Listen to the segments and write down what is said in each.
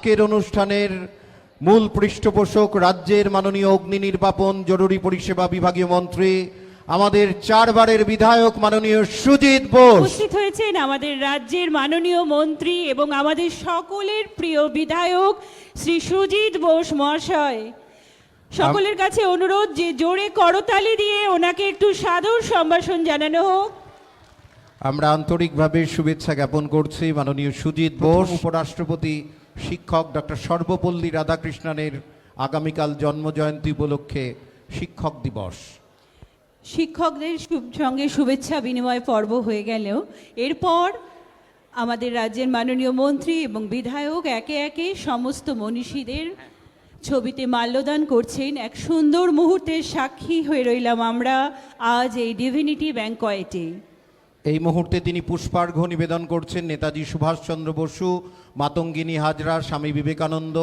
আজকের অনুষ্ঠানের মূল পৃষ্ঠপোষক রাজ্যের মাননীয় অগ্নি নির্বাপন জরুরি পরিষেবা বিভাগীয় মন্ত্রী আমাদের চারবারের বিধায়ক মাননীয় সুজিত বোস। উপস্থিত হয়েছেন আমাদের রাজ্যের মাননীয় মন্ত্রী এবং আমাদের সকলের প্রিয় বিধায়ক শ্রী সুজিত বোস মহাশয়। সকলের কাছে অনুরোধ যে জোরে করতালি দিয়ে ওনাকে একটু সাদর সম্ভাষণ জানানো হোক। আমরা আন্তরিকভাবে শুভেচ্ছা জ্ঞাপন করছি মাননীয় সুজিত বোস। উপরাষ্ট্রপতি শিক্ষক ডক্টর সর্বপল্লী রাধাকৃষ্ণনের আগামীকাল জন্মজয়ন্তী উপলক্ষে শিক্ষক দিবস। শিক্ষকদের সঙ্গে শুভেচ্ছা বিনিময় পর্ব হয়ে গেলেও এরপর আমাদের রাজ্যের মাননীয় মন্ত্রী এবং বিধায়ক একে একে সমস্ত মনীষীদের ছবিতে মাল্যদান করছেন। এক সুন্দর মুহূর্তের সাক্ষী হয়ে রইলাম আমরা আজ এই ডিভিনিটি ব্যাংকয়েটে এই মুহূর্তে তিনি পুষ্পার্ঘ্য নিবেদন করছেন নেতাজি সুভাষচন্দ্র বসু, মাতঙ্গিনী হাজরা, স্বামী বিবেকানন্দ,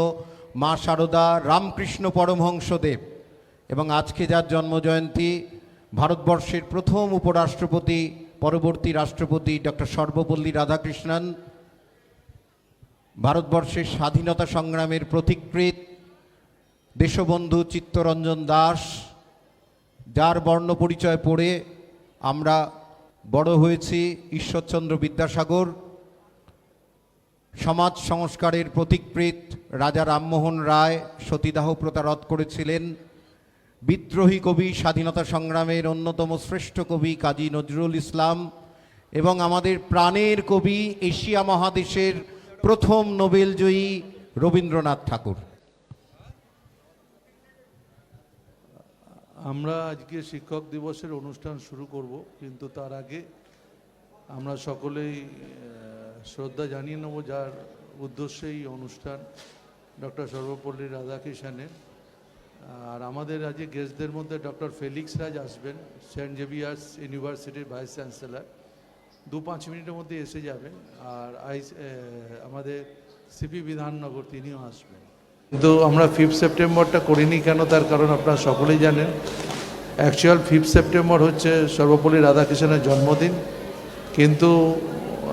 মা সারদা, রামকৃষ্ণ পরমহংসদেব। এবং আজকে যার জন্মজয়ন্তী, ভারতবর্ষের প্রথম উপরাষ্ট্রপতি, পরবর্তী রাষ্ট্রপতি ডক্টর সর্বপল্লী রাধাকৃষ্ণন, ভারতবর্ষের স্বাধীনতা সংগ্রামের প্রতিকৃত দেশবন্ধু চিত্তরঞ্জন দাস, যার বর্ণ পরিচয় পড়ে আমরা বড় হয়েছি ঈশ্বরচন্দ্র বিদ্যাসাগর। সমাজ সংস্কারের প্রতিকৃত রাজা রামমোহন রায় সতীদাহ প্রথা রদ করেছিলেন। বিদ্রোহী কবি স্বাধীনতা সংগ্রামের অন্যতম শ্রেষ্ঠ কবি কাজী নজরুল ইসলাম এবং আমাদের প্রাণের কবি এশিয়া মহাদেশের প্রথম নোবেলজয়ী রবীন্দ্রনাথ ঠাকুর। আমরা আজকে শিক্ষক দিবসের অনুষ্ঠান শুরু করব, কিন্তু তার আগে আমরা সকলেই শ্রদ্ধা জানিয়ে নেব যার উদ্দেশ্যে এই অনুষ্ঠান, ডক্টর সর্বপল্লী রাধাকৃষ্ণের আর আমাদের আজকে গেস্টদের মধ্যে ডক্টর ফেলিক্স রাজ আসবেন, সেন্ট জেভিয়ার্স ইউনিভার্সিটির ভাইস চ্যান্সেলার। দু পাঁচ মিনিটের মধ্যে এসে যাবেন, আর আই আমাদের সিপি বিধাননগর তিনিও আসবেন। কিন্তু আমরা ফিফথ সেপ্টেম্বরটা করিনি কেন, তার কারণ আপনারা সকলেই জানেন। অ্যাকচুয়াল ফিফথ সেপ্টেম্বর হচ্ছে সর্বপল্লী রাধাকৃষ্ণের জন্মদিন। কিন্তু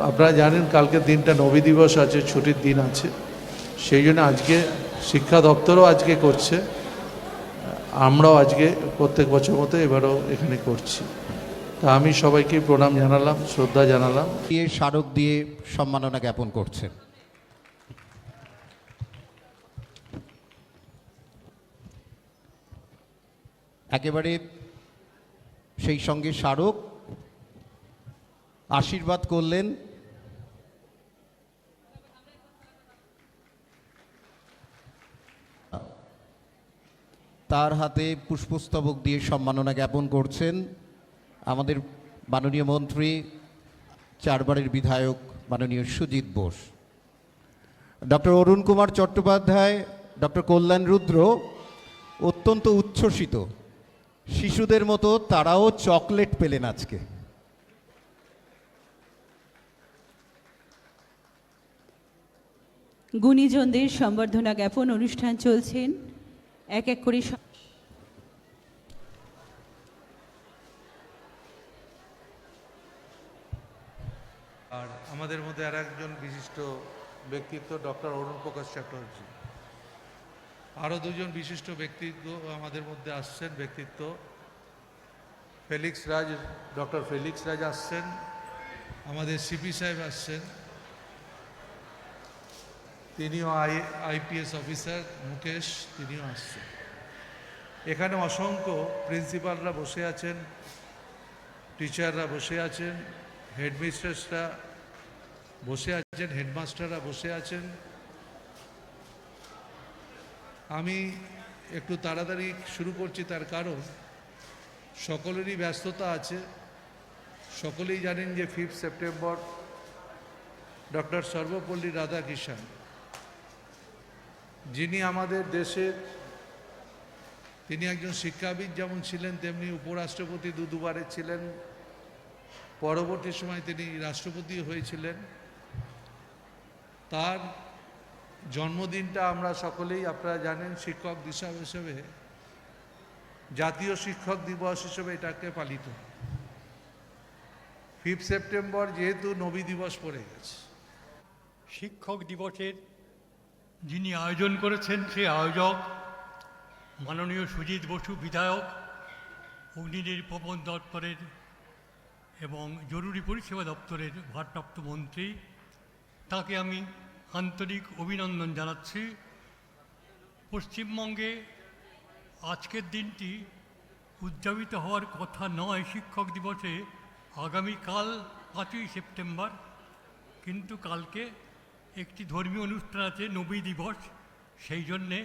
আপনারা জানেন কালকে দিনটা নবী দিবস আছে, ছুটির দিন আছে। সেই জন্য আজকে শিক্ষা দপ্তরও আজকে করছে। আমরাও আজকে প্রত্যেক বছর মতো এবারও এখানে করছি। তা আমি সবাইকে প্রণাম জানালাম, শ্রদ্ধা জানালাম। দিয়ে স্মারক দিয়ে সম্মাননা জ্ঞাপন করছেন। একেবারে সেই সঙ্গে স্মারক আশীর্বাদ করলেন। তার হাতে পুষ্পস্তবক দিয়ে সম্মাননা জ্ঞাপন করছেন আমাদের মাননীয় মন্ত্রী, চারবারের বিধায়ক মাননীয় সুজিত বোস। ডক্টর অরুণ কুমার চট্টোপাধ্যায়, ডক্টর কল্যাণ রুদ্র অত্যন্ত উচ্ছ্বসিত। শিশুদের মতো তারাও চকলেট পেলেন আজকে। গুণীজনদের সম্বর্ধনা জ্ঞাপন অনুষ্ঠান চলছেন। এক এক করে আর আমাদের মধ্যে আর একজন বিশিষ্ট ব্যক্তিত্ব ডক্টর অরুণ প্রকাশ চ্যাটার্জি। আরও দুজন বিশিষ্ট ব্যক্তিত্ব আমাদের মধ্যে আসছেন, ব্যক্তিত্ব Felix Raj, doctor Felix Raj আসছেন, আমাদের সিপি সাহেব আসছেন, তিনিও আই, আইপিএস অফিসার, মুকেশ, তিনিও আসছেন। এখানে অসংখ্য প্রিন্সিপালরা বসে আছেন, টিচাররা বসে আছেন, হেডমিস্ট্রেসরা বসে আছেন, হেডমাস্টাররা বসে আছেন। আমি একটু তাড়াতাড়ি শুরু করছি তার কারণ, সকলেরই ব্যস্ততা আছে। সকলেই জানেন যে fifth September doctor Sarvepalli Radhakrishna যিনি আমাদের দেশের, তিনি একজন শিক্ষাবিদ যেমন ছিলেন, তেমনি উপরাষ্ট্রপতি দু দুবারে ছিলেন। পরবর্তী সময় তিনি রাষ্ট্রপতি হয়েছিলেন। তার জন্মদিনটা আমরা সকলেই, আপনারা জানেন, শিক্ষক দিশা হিসেবে, জাতীয় শিক্ষক দিবস হিসেবে এটাকে পালিত ফিফথ সেপ্টেম্বর যেহেতু নবী দিবস পড়ে গেছে। শিক্ষক দিবসের যিনি আয়োজন করেছেন সেই আয়োজক মাননীয় সুজিত বসু বিধায়ক অগ্নিনির্বাপন দপ্তরের এবং জরুরি পরিষেবা দপ্তরের ভারপ্রাপ্ত মন্ত্রী, তাকে আমি আন্তরিক অভিনন্দন জানাচ্ছি। পশ্চিমবঙ্গে আজকের দিনটি উদযাপিত হওয়ার কথা নয় শিক্ষক দিবসে। আগামীকাল পাঁচই সেপ্টেম্বর, কিন্তু কালকে একটি ধর্মীয় অনুষ্ঠান আছে, নবী দিবস। সেই জন্যে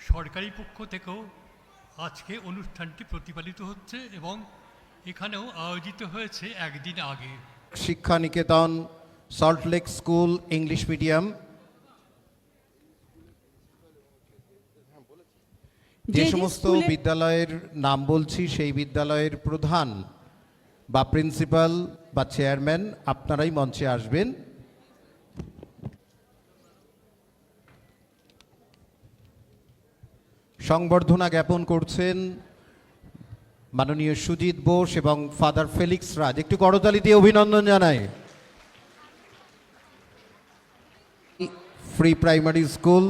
সরকারি পক্ষ থেকেও আজকে অনুষ্ঠানটি প্রতিপালিত হচ্ছে এবং এখানেও আয়োজিত হয়েছে একদিন আগে। Shiksha Niketan Salt Lake school English medium যে সমস্ত বিদ্যালয়ের নাম বলছি সেই বিদ্যালয়ের প্রধান বা প্রিন্সিপাল বা চেয়ারম্যান আপনারাই মঞ্চে আসবেন। সংবর্ধনা জ্ঞাপন করছেন মাননীয় সুজিত বোস এবং ফাদার ফেলিক্স রাজ। একটু করতালি দিয়ে অভিনন্দন জানাই। Free primary school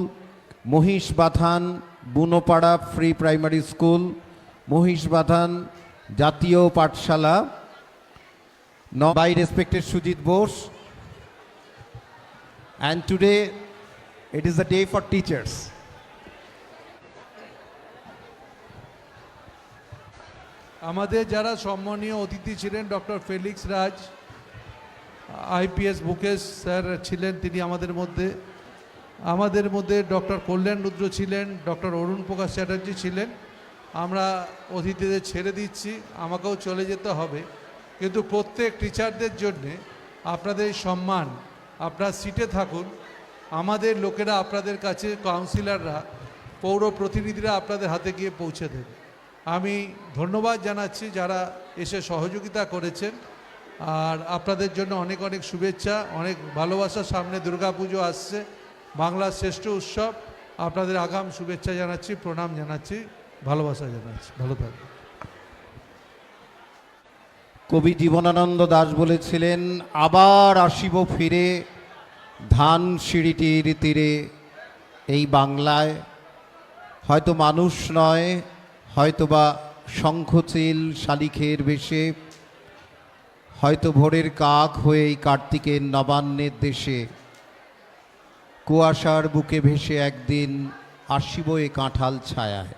Mahish Bathan Bunopara free primary school Mahish Bathan জাতীয় পাঠশালা ন by respected Sujit Bose and today it is the day for teachers আমাদের যারা সম্মানীয় অতিথি ছিলেন doctor Felix Raj IPS Bukesh sir ছিলেন, তিনি আমাদের মধ্যে। আমাদের মধ্যে ডক্টর কল্যাণ রুদ্র ছিলেন, ডক্টর অরুণ প্রকাশ চ্যাটার্জি ছিলেন। আমরা অতিথিদের ছেড়ে দিচ্ছি, আমাকেও চলে যেতে হবে। কিন্তু প্রত্যেক টিচারদের জন্যে আপনাদের সম্মান, আপনার সিটে থাকুন। আমাদের লোকেরা আপনাদের কাছে, কাউন্সিলররা, পৌর প্রতিনিধিরা আপনাদের হাতে গিয়ে পৌঁছে দেবে। আমি ধন্যবাদ জানাচ্ছি যারা এসে সহযোগিতা করেছেন। আর আপনাদের জন্য অনেক অনেক শুভেচ্ছা, অনেক ভালোবাসা। সামনে দুর্গাপুজো আসছে। বাংলার শ্রেষ্ঠ উৎসব। আপনাদের আগাম শুভেচ্ছা জানাচ্ছি, প্রণাম জানাচ্ছি, ভালোবাসা জানাচ্ছি। ভালো থাকবেন। কবি জীবনানন্দ দাস বলেছিলেন, আবার আসিব ফিরে ধান সিঁড়িটির তীরে। এই বাংলায় হয়তো মানুষ নয়, হয়তোবা শঙ্খচিল শালিখের বেশে, হয়তো ভোরের কাক হয়ে এই কার্তিকের নবান্নের দেশে। কুয়াশার বুকে ভেসে একদিন আসিব এ কাঁঠাল ছায়ায়।